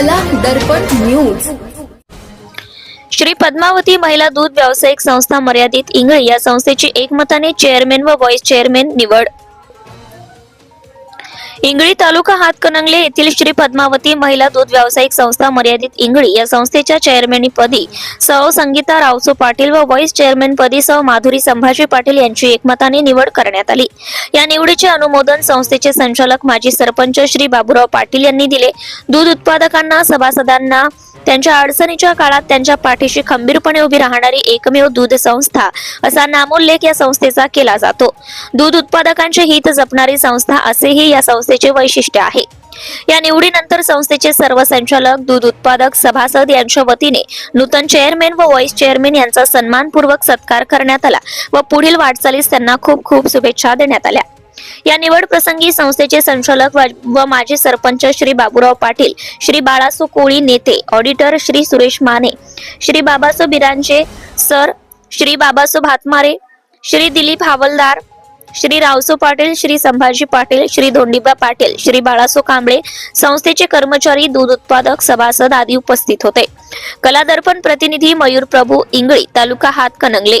कला दर्पण न्यूज श्री पद्मावती महिला दूध व्यावसायिक संस्था मर्यादित इंगळे या संस्थेची एकमताने चेअरमॅन व व्हाईस चेअरमॅन निवड. इंगळी तालुका हातकणंगले येथील श्री पद्मावती महिला दूध व्यावसायिक संस्था मर्यादित इंगळी या संस्थेच्या चेअरमॅनपदी सौ संगीता रावसो पाटील व व्हाईस चेअरमॅनपदी सौ माधुरी संभाजी पाटील यांची एकमताने निवड करण्यात आली. या निवडीचे अनुमोदन संस्थेचे संचालक माजी सरपंच श्री बाबूराव पाटील यांनी दिले. दूध उत्पादकांना सभासदांना त्यांच्या अडचणीच्या काळात त्यांच्या पाठीशी खंबीरपणे उभी राहणारी एकमेव दूध संस्था असा नामोल्लेख या संस्थेचा केला जातो. दूध उत्पादकांचे हित जपणारी संस्था असेही या संस्थेचे वैशिष्ट्य आहे. या निवडीनंतर संस्थेचे सर्व संचालक दूध उत्पादक सभासद यांच्या वतीने नूतन चेअरमॅन व व्हाईस चेअरमॅन यांचा सन्मानपूर्वक सत्कार करण्यात आला व पुढील वाटचालीस त्यांना खूप खूप शुभेच्छा देण्यात आल्या. या निवड प्रसंगी संस्थेचे संचालक व माजी सरपंच श्री बाबूराव पाटील श्री बाळासो कोळी नेते ऑडिटर श्री सुरेश माने श्री बाबासो बिरांचे सर श्री बाबासो भातमारे श्री दिलीप हवलदार श्री रावसो पाटील श्री संभाजी पाटील श्री धोंडीबा पाटील श्री बाळासो कांबळे संस्थेचे कर्मचारी दूध उत्पादक सभासद आदी उपस्थित होते. कलादर्पण प्रतिनिधी मयूर प्रभू इंगळी तालुका हातकणंगले.